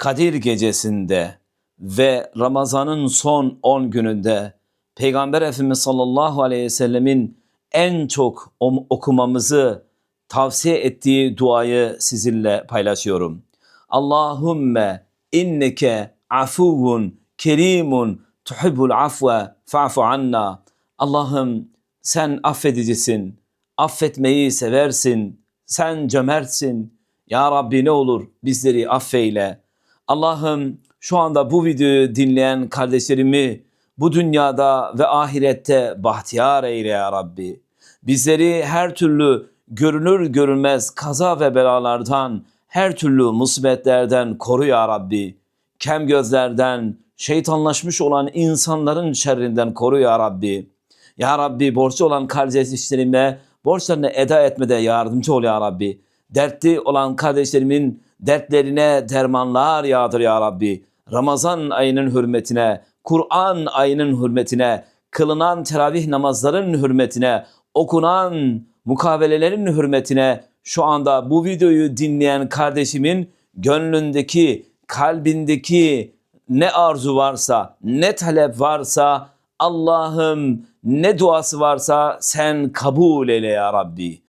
Kadir gecesinde ve Ramazan'ın son 10 gününde Peygamber Efendimiz sallallahu aleyhi ve sellemin en çok okumamızı tavsiye ettiği duayı sizinle paylaşıyorum. Allahümme inneke afuvun kerimun tuhibbul afve fa'fu anna. Allah'ım sen affedicisin, affetmeyi seversin, sen cömertsin. Ya Rabbi ne olur bizleri affeyle. Allah'ım şu anda bu videoyu dinleyen kardeşlerimi bu dünyada ve ahirette bahtiyar eyle ya Rabbi. Bizleri her türlü görünür görünmez kaza ve belalardan, her türlü musibetlerden koru ya Rabbi. Kem gözlerden, şeytanlaşmış olan insanların şerrinden koru ya Rabbi. Ya Rabbi borçlu olan kardeşlerime borçlarını eda etmede yardımcı ol ya Rabbi. Dertli olan kardeşlerimin dertlerine dermanlar yağdır ya Rabbi. Ramazan ayının hürmetine, Kur'an ayının hürmetine, kılınan teravih namazların hürmetine, okunan mukavelelerin hürmetine şu anda bu videoyu dinleyen kardeşimin gönlündeki, kalbindeki ne arzu varsa, ne talep varsa Allah'ım ne duası varsa sen kabul eyle ya Rabbi.